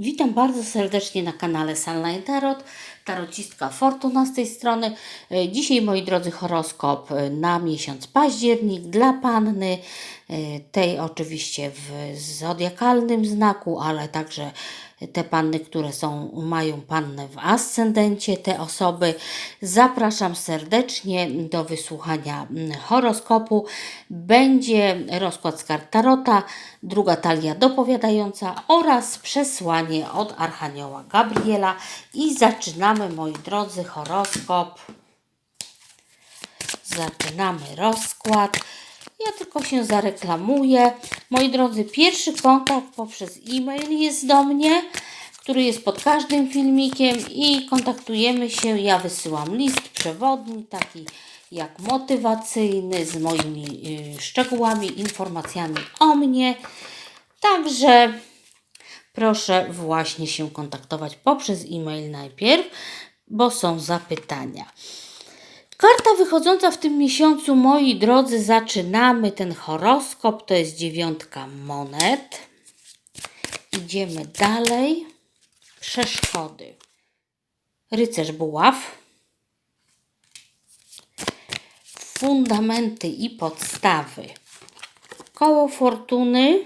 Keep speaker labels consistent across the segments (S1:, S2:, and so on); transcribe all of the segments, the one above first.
S1: Witam bardzo serdecznie na kanale Sunline Tarot, tarocistka Fortuna z tej strony. E, Dzisiaj, moi drodzy, horoskop e, na miesiąc październik dla panny, e, tej oczywiście w zodiakalnym znaku, ale także te panny, które są, mają pannę w ascendencie, te osoby. Zapraszam serdecznie do wysłuchania mm, horoskopu. Będzie rozkład z kart Tarota, druga talia dopowiadająca oraz przesłanie od Archanioła Gabriela. I zaczynamy, moi drodzy, horoskop. Zaczynamy rozkład. Ja tylko się zareklamuję. Moi drodzy, pierwszy kontakt poprzez e-mail jest do mnie, który jest pod każdym filmikiem i kontaktujemy się. Ja wysyłam list przewodni, taki jak motywacyjny, z moimi y, szczegółami, informacjami o mnie. Także proszę właśnie się kontaktować poprzez e-mail najpierw, bo są zapytania. Karta wychodząca w tym miesiącu, moi drodzy, zaczynamy ten horoskop. To jest dziewiątka monet. Idziemy dalej. Przeszkody. Rycerz buław. Fundamenty i podstawy. Koło fortuny.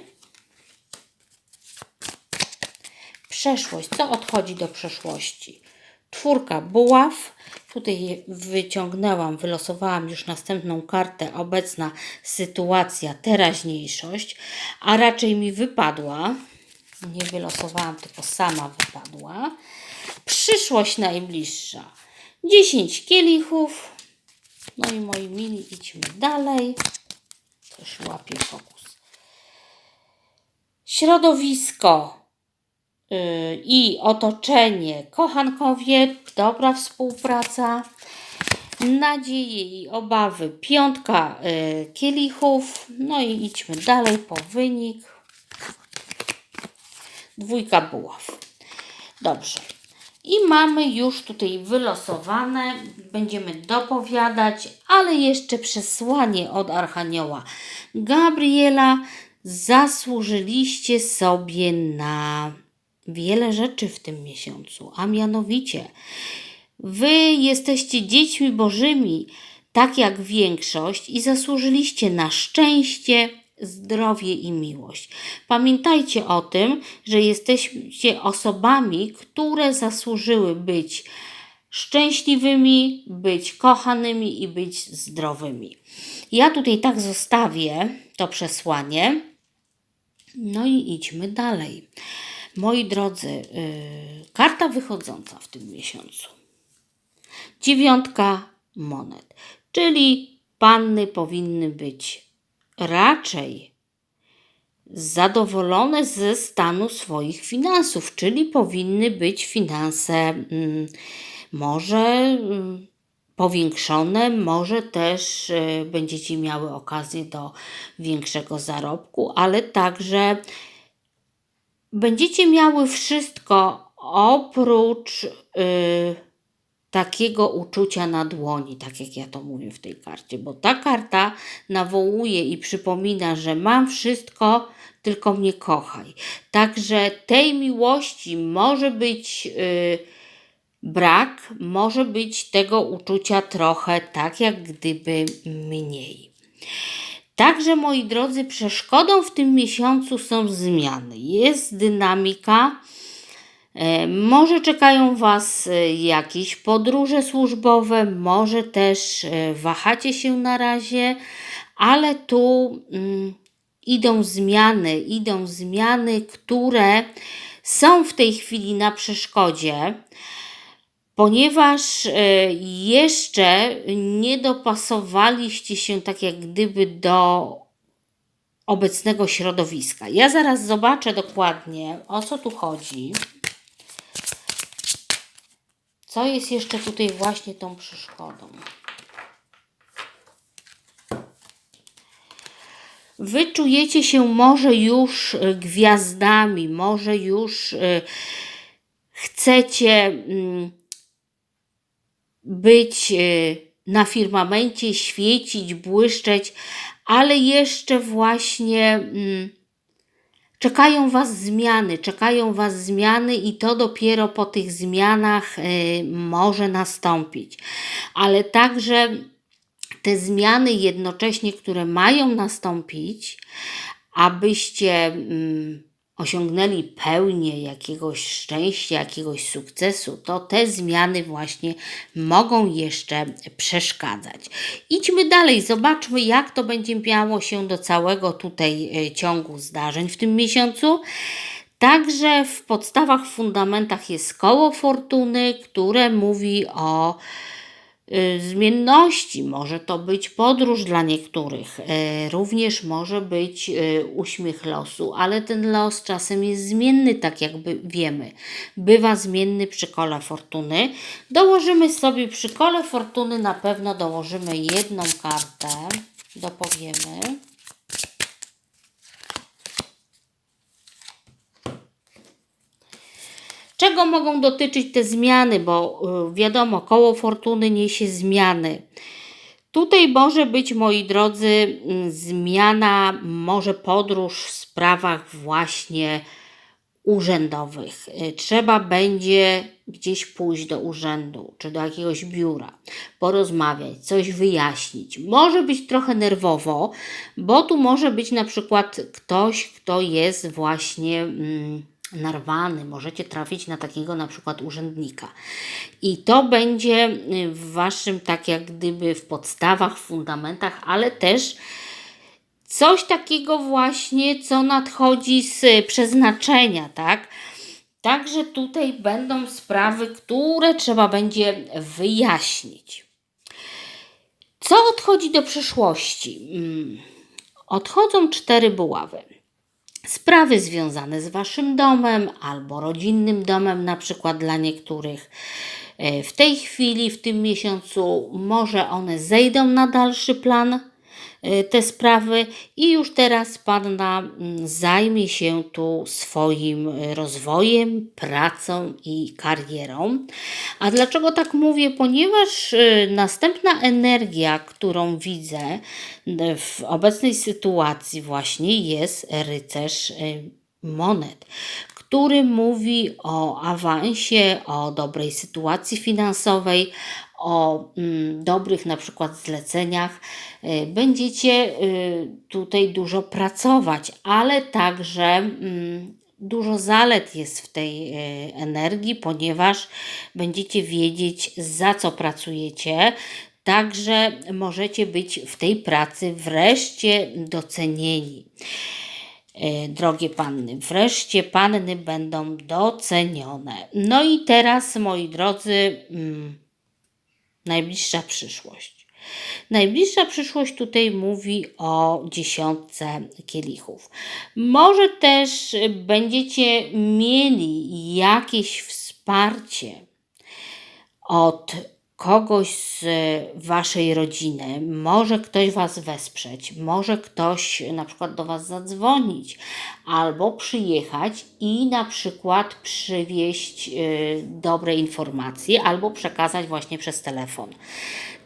S1: Przeszłość. Co odchodzi do przeszłości? Czwórka buław. Tutaj wyciągnęłam, wylosowałam już następną kartę. Obecna sytuacja, teraźniejszość, a raczej mi wypadła. Nie wylosowałam, tylko sama wypadła. Przyszłość najbliższa. 10 kielichów. No i moi mili, idźmy dalej. Też łapię fokus. Środowisko i otoczenie, kochankowie, dobra współpraca, nadzieje i obawy, piątka yy, kielichów, no i idźmy dalej po wynik, dwójka buław. Dobrze. I mamy już tutaj wylosowane, będziemy dopowiadać, ale jeszcze przesłanie od Archanioła Gabriela. Zasłużyliście sobie na wiele rzeczy w tym miesiącu, a mianowicie Wy jesteście dziećmi bożymi, tak jak większość, i zasłużyliście na szczęście, zdrowie i miłość. Pamiętajcie o tym, że jesteście osobami, które zasłużyły być szczęśliwymi, być kochanymi i być zdrowymi. Ja tutaj tak zostawię to przesłanie. No i idźmy dalej. Moi drodzy, yy, karta wychodząca w tym miesiącu. Dziewiątka monet, czyli panny powinny być raczej zadowolone ze stanu swoich finansów, czyli powinny być finanse mm, może mm, powiększone, może też y, będziecie miały okazję do większego zarobku, ale także będziecie miały wszystko oprócz y, takiego uczucia na dłoni, tak jak ja to mówię w tej karcie, bo ta karta nawołuje i przypomina, że mam wszystko, tylko mnie kochaj. Także tej miłości może być y, brak, może być tego uczucia trochę tak, jak gdyby mniej. Także, moi drodzy, przeszkodą w tym miesiącu są zmiany. Jest dynamika. E, Może czekają Was e, jakieś podróże służbowe, może też e, wahacie się na razie, ale tu mm, idą zmiany, idą zmiany, które są w tej chwili na przeszkodzie, ponieważ e, jeszcze nie dopasowaliście się tak jak gdyby do obecnego środowiska. Ja zaraz zobaczę dokładnie, o co tu chodzi. Co jest jeszcze tutaj właśnie tą przeszkodą? Wy czujecie się może już e, gwiazdami, może już e, chcecie mm, być e, na firmamencie, świecić, błyszczeć, ale jeszcze właśnie mm, czekają Was zmiany, czekają Was zmiany i to dopiero po tych zmianach y, może nastąpić. Ale także te zmiany jednocześnie, które mają nastąpić, abyście mm, osiągnęli pełnię jakiegoś szczęścia, jakiegoś sukcesu, to te zmiany właśnie mogą jeszcze przeszkadzać. Idźmy dalej, zobaczmy, jak to będzie miało się do całego tutaj e, ciągu zdarzeń w tym miesiącu. Także w podstawach, fundamentach jest koło fortuny, które mówi o zmienności. Może to być podróż dla niektórych, y, również może być y, uśmiech losu, ale ten los czasem jest zmienny, tak jakby wiemy. Bywa zmienny przy kole fortuny. Dołożymy sobie przy kole fortuny, na pewno dołożymy jedną kartę, dopowiemy. Czego mogą dotyczyć te zmiany? Bo y, wiadomo, koło fortuny niesie zmiany. Tutaj może być, moi drodzy, mm, zmiana, może podróż w sprawach właśnie urzędowych. Y, Trzeba będzie gdzieś pójść do urzędu czy do jakiegoś biura, porozmawiać, coś wyjaśnić. Może być trochę nerwowo, bo tu może być na przykład ktoś, kto jest właśnie. Mm, narwany, możecie trafić na takiego na przykład urzędnika. I to będzie y, w waszym, tak jak gdyby w podstawach, w fundamentach, ale też coś takiego właśnie, co nadchodzi z przeznaczenia, tak? Także tutaj będą sprawy, które trzeba będzie wyjaśnić. Co odchodzi do przyszłości? Mm, odchodzą cztery buławy sprawy związane z Waszym domem albo rodzinnym domem, na przykład dla niektórych. E, w tej chwili, w tym miesiącu, może one zejdą na dalszy plan te sprawy i już teraz Panna mm, zajmie się tu swoim y, rozwojem, pracą i karierą. A dlaczego tak mówię? Ponieważ y, następna energia, którą widzę w obecnej sytuacji właśnie jest rycerz monet, który mówi o awansie, o dobrej sytuacji finansowej, o mm, dobrych na przykład zleceniach, y, będziecie y, tutaj dużo pracować, ale także mm, dużo zalet jest w tej y, energii, ponieważ będziecie wiedzieć, za co pracujecie. Także możecie być w tej pracy wreszcie docenieni. Drogie panny, wreszcie panny będą docenione. No i teraz, moi drodzy, mm, najbliższa przyszłość. Najbliższa przyszłość tutaj mówi o dziesiątce kielichów. Może też będziecie mieli jakieś wsparcie od kogoś z waszej rodziny, może ktoś was wesprzeć, może ktoś na przykład do was zadzwonić albo przyjechać i na przykład przywieźć y, dobre informacje albo przekazać właśnie przez telefon.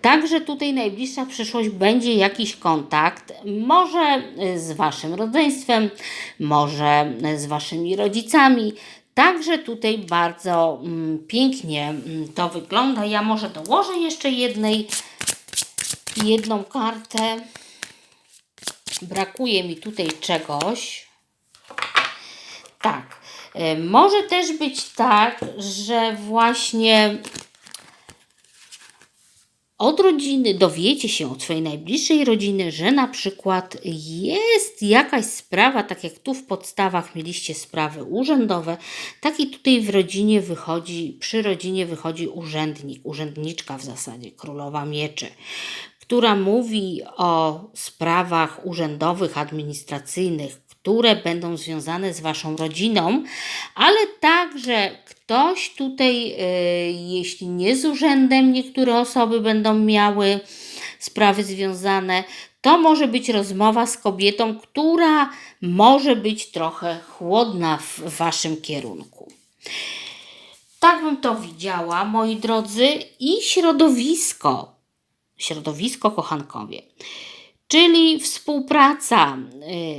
S1: Także tutaj najbliższa przyszłość będzie jakiś kontakt, może z waszym rodzeństwem, może z waszymi rodzicami, Także tutaj bardzo mm, pięknie mm, to wygląda. Ja może dołożę jeszcze jednej, jedną kartę. Brakuje mi tutaj czegoś. Tak. E, może też być tak, że właśnie od rodziny dowiecie się od swojej najbliższej rodziny, że na przykład jest jakaś sprawa, tak jak tu w podstawach mieliście sprawy urzędowe, tak i tutaj w rodzinie wychodzi, przy rodzinie wychodzi urzędnik, urzędniczka w zasadzie, królowa mieczy, która mówi o sprawach urzędowych, administracyjnych, które będą związane z Waszą rodziną, ale także ktoś tutaj, y, jeśli nie z urzędem, niektóre osoby będą miały sprawy związane, to może być rozmowa z kobietą, która może być trochę chłodna w Waszym kierunku. Tak bym to widziała, moi drodzy, i środowisko, środowisko kochankowie. Czyli współpraca.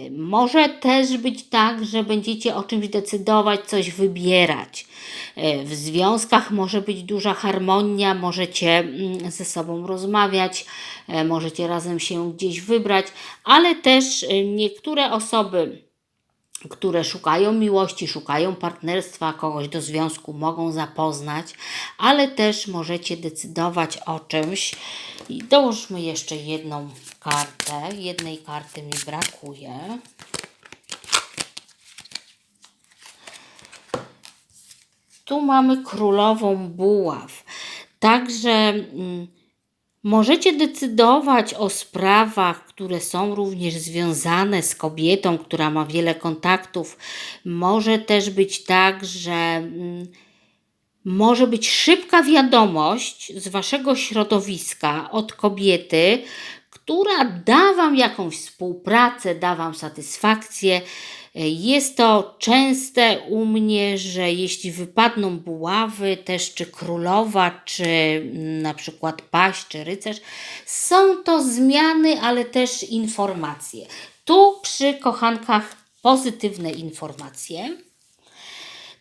S1: Y, Może też być tak, że będziecie o czymś decydować, coś wybierać. Y, W związkach może być duża harmonia, możecie mm, ze sobą rozmawiać, y, możecie razem się gdzieś wybrać, ale też niektóre osoby które szukają miłości, szukają partnerstwa, kogoś do związku mogą zapoznać, ale też możecie decydować o czymś. I dołóżmy jeszcze jedną kartę. Jednej karty mi brakuje. Tu mamy królową buław. Także mm, możecie decydować o sprawach, które są również związane z kobietą, która ma wiele kontaktów. Może też być tak, że mm, może być szybka wiadomość z waszego środowiska od kobiety, która da wam jakąś współpracę, da wam satysfakcję. Jest to częste u mnie, że jeśli wypadną buławy, też czy królowa, czy mm, na przykład paść, czy rycerz, są to zmiany, ale też informacje. Tu przy kochankach pozytywne informacje.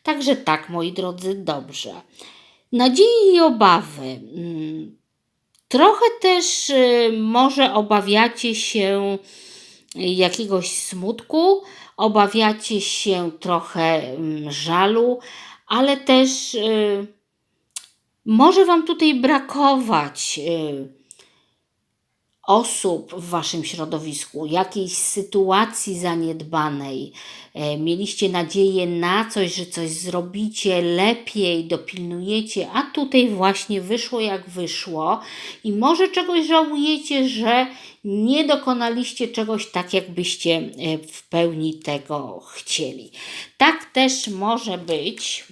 S1: Także tak, moi drodzy, dobrze. Nadzieje i obawy. Trochę też y, może obawiacie się jakiegoś smutku, obawiacie się trochę mm, żalu, ale też y, może Wam tutaj brakować y, osób w Waszym środowisku, jakiejś sytuacji zaniedbanej. E, Mieliście nadzieję na coś, że coś zrobicie lepiej, dopilnujecie, a tutaj właśnie wyszło jak wyszło i może czegoś żałujecie, że nie dokonaliście czegoś tak, jakbyście e, w pełni tego chcieli. Tak też może być.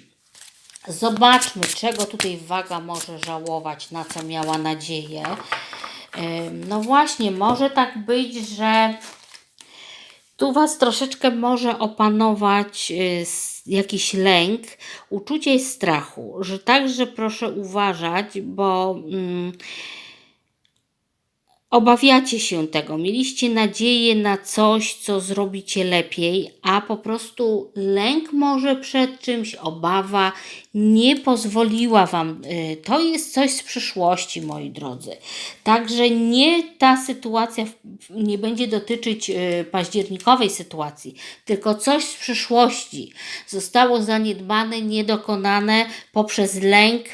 S1: Zobaczmy, czego tutaj waga może żałować, na co miała nadzieję. No właśnie, może tak być, że tu Was troszeczkę może opanować y, jakiś lęk, uczucie strachu, że także proszę uważać, bo mm, obawiacie się tego, mieliście nadzieję na coś, co zrobicie lepiej, a po prostu lęk może przed czymś, obawa nie pozwoliła Wam. y, To jest coś z przyszłości, moi drodzy. Także nie ta sytuacja nie będzie dotyczyć y, październikowej sytuacji, tylko coś z przyszłości zostało zaniedbane, niedokonane poprzez lęk,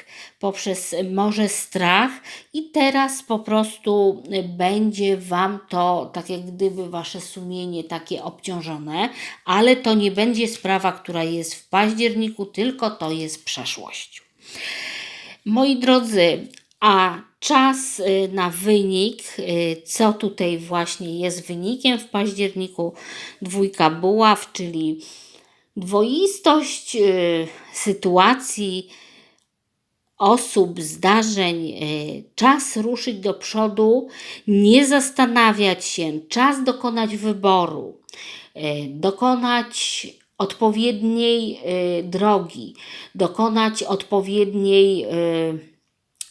S1: poprzez może strach i teraz po prostu będzie Wam to tak jak gdyby Wasze sumienie takie obciążone, ale to nie będzie sprawa, która jest w październiku, tylko to jest przeszłość. Moi drodzy, a czas y, na wynik, y, co tutaj właśnie jest wynikiem w październiku, dwójka buław, czyli dwoistość y, sytuacji, osób, zdarzeń, y, czas ruszyć do przodu, nie zastanawiać się, czas dokonać wyboru, y, dokonać odpowiedniej y, drogi, dokonać odpowiedniej,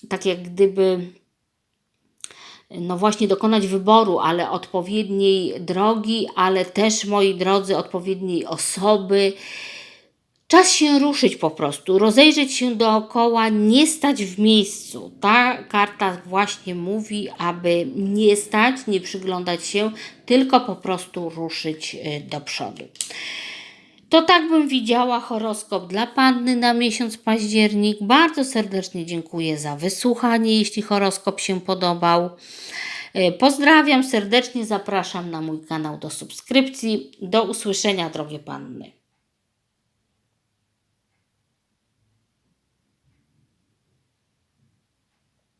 S1: tak jak gdyby, no właśnie dokonać wyboru, ale odpowiedniej drogi, ale też, moi drodzy, odpowiedniej osoby. Czas się ruszyć po prostu, rozejrzeć się dookoła, nie stać w miejscu. Ta karta właśnie mówi, aby nie stać, nie przyglądać się, tylko po prostu ruszyć y, do przodu. To tak bym widziała horoskop dla Panny na miesiąc październik. Bardzo serdecznie dziękuję za wysłuchanie, jeśli horoskop się podobał. Y, Pozdrawiam serdecznie, zapraszam na mój kanał do subskrypcji. Do usłyszenia, drogie Panny.